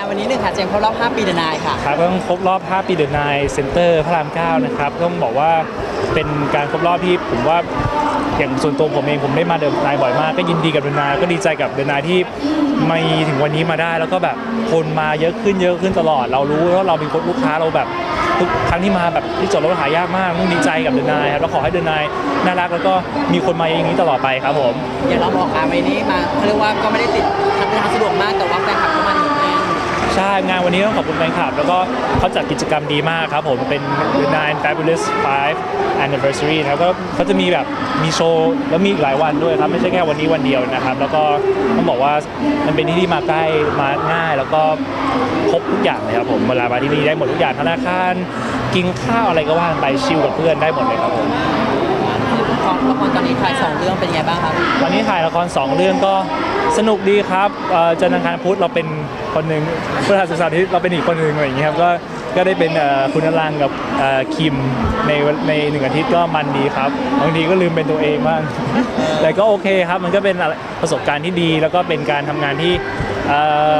านวันนี้หนึ่งค่ะเจมส์ครบรอบ 5 ปีเดนายค่ะ ครับต้องครบรอบ 5 ปีเดอะนายเซ็นเตอร์พระราม 9 นะครับต้องบอกว่าเป็นการครบรอบที่ผมว่าอย่างส่วนตัวผมเองผมได้มาเดอะนายบ่อยมาก ก็ยินดีกับเดอะนายก็ดีใจกับเดอะนายที่มีถึงวันนี้มาได้ แล้วก็แบบคนมาเยอะขึ้นเยอะขึ้นตลอด เรารู้ว่าเราเป็นคนลูกค้าเราแบบทุกครั้งที่มาแบบที่จอดรถหายากมากต้องดีใจกับเดอะนายครับแล้วขอให้เดอะนายน่ารักแล้วก็มีคนมาอย่างนี้ตลอดไปครับผม อย่างเราบอกงานวันนี้มาเขาเรียกว่าก็ไม่ได้ติดทางเดินทางสะดวกมากแต่ว่าแฟนคลับก็มาหนุนแน่นใช่ งานวันนี้ต้องขอบคุณแฟนคลับ แล้วก็เขาจัดกิจกรรมดีมากครับผม เป็น The Nine Fabulous Five Anniversary นะครับก็เขาจะมีแบบมีโชว์แล้วมีอีกหลายวันด้วยครับ ไม่ใช่แค่วันนี้วันเดียวนะครับ แล้วก็ต้องบอกว่ามันเป็นที่ที่มาใกล้มาง่าย แล้วก็ครบทุกอย่างเลยครับผมเวลามาที่นี่ได้หมดทุกอย่างธนาคารกินข้าวอะไรก็ว่างไปชิลกับเพื่อนได้หมดเลยครับผม ของละครตอนนี้ถ่ายสองเรื่องเป็นไงบ้างครับตอนนี้ถ่ายละครสองเรื่องก็สนุกดีครับเอ่อจันทร์อังคารพุธเราเป็นคนหนึ่งพฤหัสบดีเราเป็นอีกคนหนึ่งอะไรอย่างเงี้ยครับก็ก็ได้เป็นเอ่อคุณอลังกับเอ่อคิมในในหนึ่งอาทิตย์ก็มันดีครับบางทีก็ลืมเป็นตัวเองบ้าง แต่ก็โอเคครับมันก็เป็นอะไรประสบการณ์ที่ดี แล้วก็เป็นการทำงานที่เอ่อ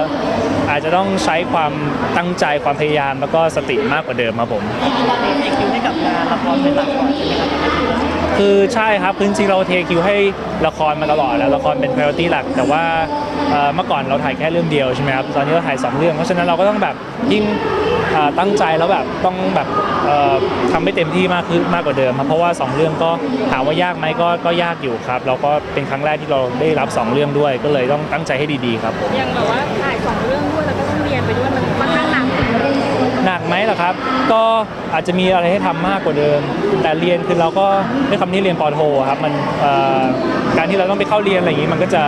อาจจะต้องใช้ความตั้งใจความพยายามแล้วก็สติมากกว่าเดิมครับผม ตอนนี้เอคิวให้กับงานละครเป็นหลักก่อนใช่ไหมครับ คือใช่ครับคือจริงๆเราเทคิวให้ละครมาตลอดแล้วละครเป็น priority หลัก แต่ว่าเอ่อเมื่อก่อนเราถ่ายแค่เรื่องเดียวใช่ไหมครับตอนนี้เราถ่ายสองเรื่อง เพราะฉะนั้นเราก็ต้องแบบยิ่งเอ่อตั้งใจแล้วแบบต้องแบบเอ่อทำให้เต็มที่มากขึ้นมากกว่าเดิมครับเพราะว่าสองเรื่องก็ถามว่ายากไหมก็ก็ยากอยู่ครับเราก็เป็นครั้งแรกที่เราได้รับสองเรื่องด้วย ก็เลยต้องตั้งใจให้ดีๆครับ อย่างแบบว่าถ่ายสองเรื่องด้วยแล้วก็ต้องเรียนไปด้วยมันค่อนข้างหนัก หนักไหมล่ะครับ ก็อาจจะมีอะไรให้ทำมากกว่าเดิม แต่เรียนคือเราก็ด้วยคำที่เรียนปอโทครับมันเอ่อการที่เราต้องไปเข้าเรียนอะไรอย่างนี้มันก็จะ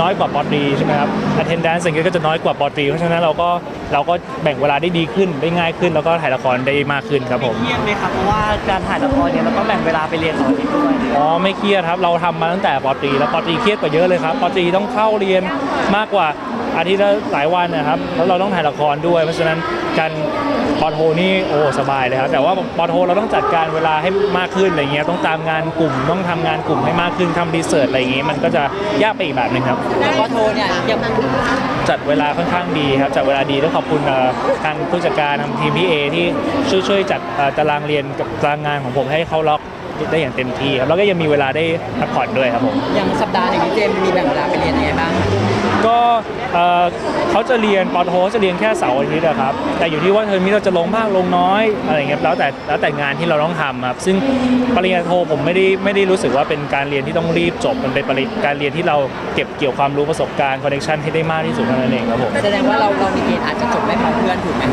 น้อยกว่าปอตรีใช่ไหมครับ attendance อย่างเงี้ยก็จะน้อยกว่าปอตรีเพราะฉะนั้นเราก็เราก็แบ่งเวลาได้ดีขึ้นได้ง่ายขึ้น แล้วก็ถ่ายละครได้มากขึ้นครับผมเครียดไหมครับเพราะว่าการถ่ายละครเนี่ยเราต้องแบ่งเวลาไปเรียนเสาร์อาทิตย์ด้วยอ๋อไม่เครียดครับเราทำมาตั้งแต่ปอตรีแล้วปอตรีเครียดกว่าเยอะเลยครับปอตรีต้องเข้าเรียนมากกว่าอาทิตย์ละหลายวันนะครับแล้วเราต้องถ่ายละครด้วย เพราะฉะนั้น การปอโทนี่โอ้สบายเลยครับแต่ว่าปอโทเราต้องจัดการเวลาให้มากขึ้นอะไรเงี้ยต้องตามงานกลุ่มต้องทำงานกลุ่มให้มากขึ้นทำรีเสิร์ชอะไรอย่างงี้มันก็จะยากไปอีกแบบหนึ่งครับแล้วก็โทรเนี่ยยังจัดเวลาค่อนข้างดีครับจัดเวลาดีต้องขอบคุณเอ่อทางผู้จัดการทางทีมพี่เอที่ช่วยช่วยจัดเอ่อตารางเรียนกับตารางงานของผมให้เขาล็อกได้อย่างเต็มที่ครับแล้วก็ยังมีเวลาได้พักผ่อนด้วยครับผมยังสัปดาห์หนึ่งที่เจมส์มีแบ่งเวลาไปเรียนยังไงบ้าง ก็เอ่อเขาจะเรียนปอโทจะเรียนแค่เสาร์อาทิตย์อะครับ แต่อยู่ที่ว่าเทอมนี้เราจะลงมากลงน้อยอะไรอย่างเงี้ยแล้วแต่แล้วแต่งานที่เราต้องทำครับซึ่งปริญญาโทผมไม่ได้ไม่ได้รู้สึกว่าเป็นการเรียนที่ต้องรีบจบมันเป็นปริการเรียนที่เราเก็บเกี่ยวความรู้ประสบการณ์คอนเนคชันให้ได้มากที่สุดเท่านั้นเองครับผมแสดงว่าเราเรามีเกณฑ์อาจจะจบไม่พร้อมเพื่อนถูกไหม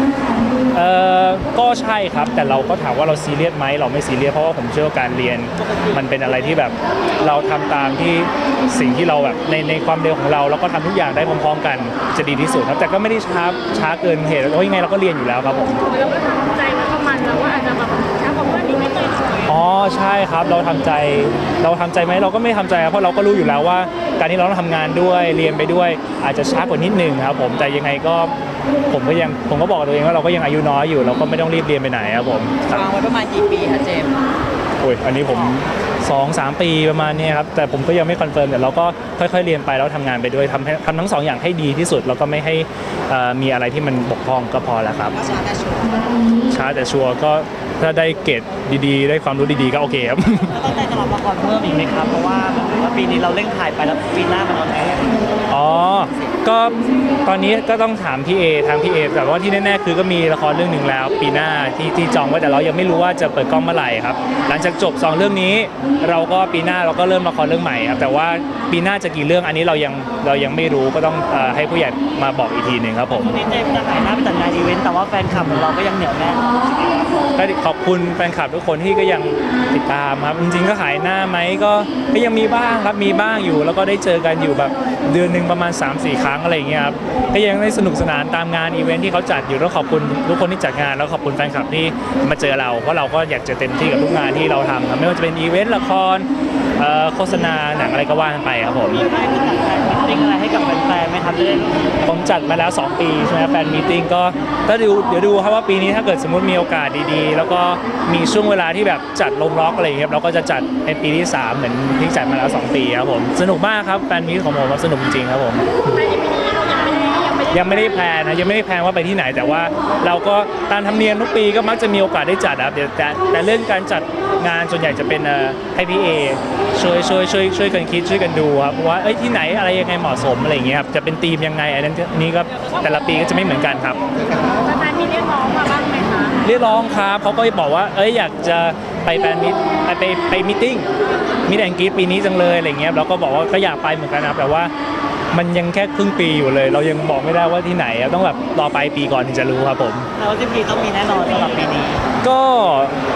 เอ่อก็ใช่ครับแต่เราก็ถามว่าเราซีเรียสไหมเราไม่ซีเรียสเพราะว่าผมเชื่อว่าการเรียน มันเป็นอะไรที่แบบเราทำตามที่สิ่งที่เราแบบในในความเร็วของเราแล้วก็ทำทุกอย่างได้พร้อมๆกันจะดีที่สุดครับ แต่ก็ไม่ได้ช้าช้าเกินเหตุเพราะยังไงเราก็เรียนอยู่แล้วครับผมแล้วก็ทำใจไว้ประมาณแล้วว่าอาจจะแบบช้ากว่าเพื่อนอีกนิดหน่อยอ๋อใช่ครับเราทำใจเราทำใจไหมเราก็ไม่ทำใจครับเพราะเราก็รู้อยู่แล้วว่า การที่เราต้องทำงานด้วยเรียนไปด้วย อาจจะช้ากว่านิดหนึ่งครับผมแต่ยังไงก็ผมก็ยังผมก็บอกกับตัวเองว่าเราก็ยังอายุน้อยอยู่ เราก็ไม่ต้องรีบเรียนไปไหนครับผมครับวางไว้ประมาณกี่ปีคะเจมส์โอ้ยอันนี้ผมสองสามปีประมาณเนี้ยครับแต่ผมก็ยังไม่คอนเฟิร์มแต่เราก็ค่อยๆเรียนไปแล้วทำงานไปด้วยทำให้ทำทั้งสองอย่างให้ดีที่สุด แล้วก็ไม่ให้เอ่อมีอะไรที่มันบกพร่องก็พอแล้วครับก็ช้าแต่ชัวร์ช้าแต่ชัวร์ก็ถ้าได้เกรดดีๆ ได้ความรู้ดีๆก็โอเคครับแล้วตั้งใจจะรับละครเพิ่มอีกไหมครับเพราะว่าเหมือนกับว่าปีนี้เราเร่งถ่ายไปแล้วปีหน้ามันออนแอร์อ๋อ ก็ตอนนี้ก็ต้องถามพี่เอทางพี่เอแต่ว่าที่แน่ๆคือก็มีละครเรื่องหนึ่งแล้ว ปีหน้าที่ที่จองไว้แต่เรายังไม่รู้ว่าจะเปิดกล้องเมื่อไหร่ครับ หลังจากจบสองเรื่องนี้ เราก็ปีหน้าเราก็เริ่มละครเรื่องใหม่ครับแต่ว่าปีหน้าจะกี่เรื่องอันนี้เรายังเรายังไม่รู้ก็ต้องเอ่อให้ผู้ใหญ่มาบอกอีกทีหนึ่งครับผมวันนี้เจมส์จะหายหน้าไปจัดงานอีเวนต์แต่ว่าแฟนคลับของเราก็ยังเหนียวแน่นก็ขอบคุณแฟนคลับทุกคนที่ก็ยังติดตามครับ จริงๆก็หายหน้าไหมก็ก็ยังมีบ้างครับมีบ้างอยู่ แล้วก็ได้เจอกันอยู่แบบเดือนหนึ่งประมาณ 3-4 ครั้งอะไรอย่างเงี้ยครับก็ยังได้สนุกสนานตามงานอีเวนท์ที่เขาจัดอยู่แล้วขอบคุณทุกคนที่จัดงานแล้วขอบคุณแฟนคลับที่มาเจอเราเพราะเราก็อยากจะเต็มที่กับทุกงานที่เราทำครับไม่ว่าจะเป็นอีเวนต์ละครเอ่อโฆษณาหนังอะไรก็ว่ากันไปครับผมได้คือจัดแฟนอะไรให้ ครับผมจัดมาแล้ว 2 ปีใช่ไหมแฟนมีติ้งก็ถ้าดูเดี๋ยวดูครับว่าปีนี้ถ้าเกิดสมมติมีโอกาสดีๆ แล้วก็มีช่วงเวลาที่แบบจัดลงล็อกอะไรอย่างเงี้ยครับเราก็จะจัดในปีที่ 3 เหมือนที่จัดมาแล้ว 2 ปีครับผมสนุกมากครับแฟนมีตของผมสนุกจริงครับผม ยังไม่ได้ยังไม่ได้ยังไม่ได้แพลนนะยังไม่ได้แพลนว่าไปที่ไหน แต่ว่าเราก็ตามธรรมเนียมทุกปีก็มักจะมีโอกาสได้จัดครับเดี๋ยวแต่แต่เรื่องการจัดงานส่วนใหญ่จะเป็นเอ่อให้พี่เอช่วยช่วยช่วยช่วยกันคิดช่วยกันดูครับว่าเอ้ยที่ไหนอะไรยังไงเหมาะสมอะไรอย่างเงี้ยครับจะเป็นธีมยังไงอันนั้นนี้ก็แต่ละปีก็จะไม่เหมือนกันครับแฟนๆมีเรียกร้องมาบ้างไหมคะเรียกร้องครับเขาก็บอกว่าเอ้ยอยากจะไปแฟนมิตไปไปไปมิทติ้งมิทแอนกีปีนี้จังเลยอะไรเงี้ยเราก็บอกว่าก็อยากไปเหมือนกันนะครับแต่ว่า มันยังแค่ครึ่งปีอยู่เลย เรายังบอกไม่ได้ว่าที่ไหนอะต้องแบบรอไปลายปีก่อนถึงจะรู้ครับผมแล้วที่พีต้องมีแน่นอนสำหรับปีนี้ ก็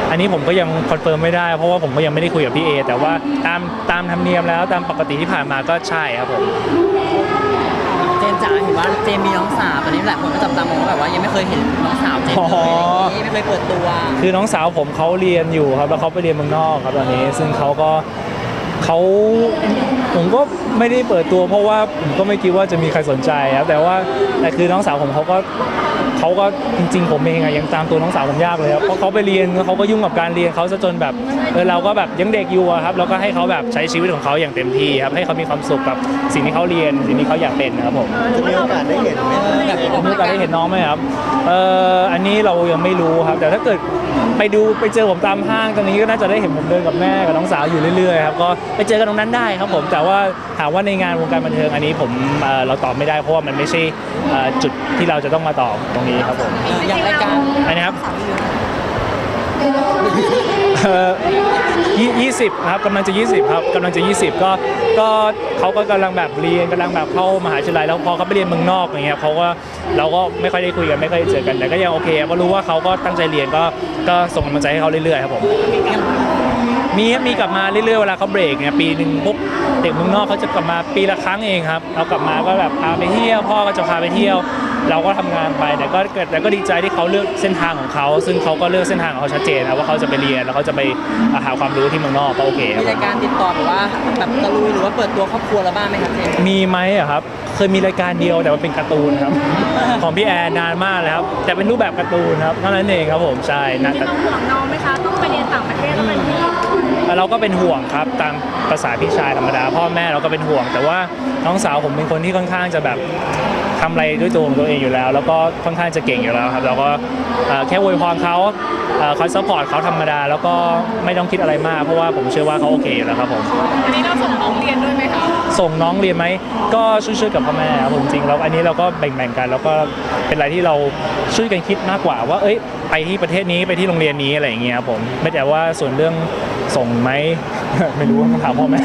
อันนี้ผมก็ยังคอนเฟิร์มไม่ได้เพราะว่าผมก็ยังไม่ได้คุยกับพี่เอแต่ว่าตามตามธรรมเนียมแล้วตามปกติที่ผ่านมาก็ใช่ครับผม เจนจ๋าเห็นว่าเจมมีน้องสาวตอนนี้หลายคนก็จับตามองว่าแบบว่ายังไม่เคยเห็นน้องสาวเจมเลยอะไรอย่างนี้ไม่เคยเปิดตัว คือน้องสาวผมเขาเรียนอยู่ครับแล้วเขาไปเรียนเมืองนอกครับตอนนี้ ซึ่งเขาก็ เขาผมก็ไม่ได้เปิดตัวเพราะว่าผมก็ไม่คิดว่าจะมีใครสนใจครับแต่ว่าแต่คือน้องสาวผมเขาก็ เขาก็จริง ๆ ผมเองอะยังตามตัวน้องสาวผมยากเลยครับเพราะเขาไปเรียนแล้วเขาก็ยุ่งกับการเรียนเขาซะจนแบบเออเราก็แบบยังเด็กอยู่อะครับเราก็ให้เขาแบบใช้ชีวิตของเขาอย่างเต็มที่ครับให้เขามีความสุขกับสิ่งที่เขาเรียนสิ่งที่เขาอยากเป็นนะครับผม จะมีโอกาสได้เห็นไหมแบบผมมีโอกาสได้เห็นน้องไหมครับ เอ่อ อันนี้เรายังไม่รู้ครับ แต่ถ้าเกิดไปดูไปเจอผมตามห้างตอนนี้ก็น่าจะได้เห็นผมเดินกับแม่กับน้องสาวอยู่เรื่อยๆครับ ก็ไปเจอกันตรงนั้นได้ครับผม แต่ว่าถามว่าในงานวงการบันเทิงอันนี้ผมเอ่อเราตอบไม่ได้เพราะว่ามันไม่ใช่เอ่อจุดที่เราจะต้องมาตอบตรงนี้ครับผมอย่างรายการอันนี้ครับเอ่อยี่ยี่สิบครับกำลังจะ 20 ครับกำลังจะ 20 ก็ก็เขาก็กำลังแบบเรียนกำลังแบบเข้ามหาวิทยาลัยแล้วพอเขาไปเรียนเมืองนอกอย่างเงี้ยเขาก็เราก็ไม่ค่อยได้คุยกันไม่ค่อยได้เจอกันแต่ก็ยังโอเคก็รู้ว่าเขาก็ตั้งใจเรียนก็ก็ส่งกำลังใจให้เขาเรื่อยๆครับผม มีครับมีกลับมาเรื่อยๆเวลาเขาเบรกเนี่ยปีหนึ่งพวกเด็กเมืองนอกเขาจะกลับมาปีละครั้งเองครับเรากลับมาก็แบบพาไปเที่ยวพ่อก็จะพาไปเที่ยว เราก็ทำงานไปแต่ก็เกิดแต่ก็ดีใจที่เขาเลือกเส้นทางของเขา ซึ่งเขาก็เลือกเส้นทางของเขาชัดเจนนะว่าเขาจะไปเรียนแล้วเขาจะไปหาความรู้ที่เมืองนอกก็โอเคคมีรับรายการติดต่อแบบว่าแบบตะลุยหรือว่าเปิดตัวครอบครัวแล้วบ้างไหมครับเจมมีไหมอะครับเคยมีรายการเดียวแต่ว่าเป็นการ์ตูนครับ ของพี่แอนนานมากแล้วครับแต่เป็นรูปแบบการ์ตูนครับเท่านั้นเองครับผมใช่นะที่แต่ต้องห่วงน้องไหมคะต้องไปเรียนต่างประเทศต้องเป็นที่เราก็เป็นห่วงครับตามภาษาพี่ชายธรรมดา พ่อแม่เราก็เป็นห่วง แต่ว่าน้องสาวผมเป็นคนที่ค่อนข้างจะแบบ ทำอะไรด้วยตัวของตัวเองอยู่แล้ว แล้วก็ค่อนข้างจะเก่งอยู่แล้วครับเราก็เอ่อแค่อวยพรเขาเอ่อคอยซัพพอร์ตเขาธรรมดา แล้วก็ไม่ต้องคิดอะไรมากเพราะว่าผมเชื่อว่าเขาโอเคอยู่แล้วครับผมอันนี้เราส่งน้องเรียนด้วยไหมคะส่งน้องเรียนไหมก็ช่วยๆกับพ่อแม่ครับผมจริงแล้วอันนี้เราก็แบ่งๆกัน แล้วก็เป็นอะไรที่เราช่วยกันคิดมากกว่า ว่าเอ้ยไปที่ประเทศนี้ไปที่โรงเรียนนี้อะไรอย่างเงี้ยครับผมไม่แต่ว่าส่วนเรื่องส่งไหมไม่รู้ต้องถามพ่อแม่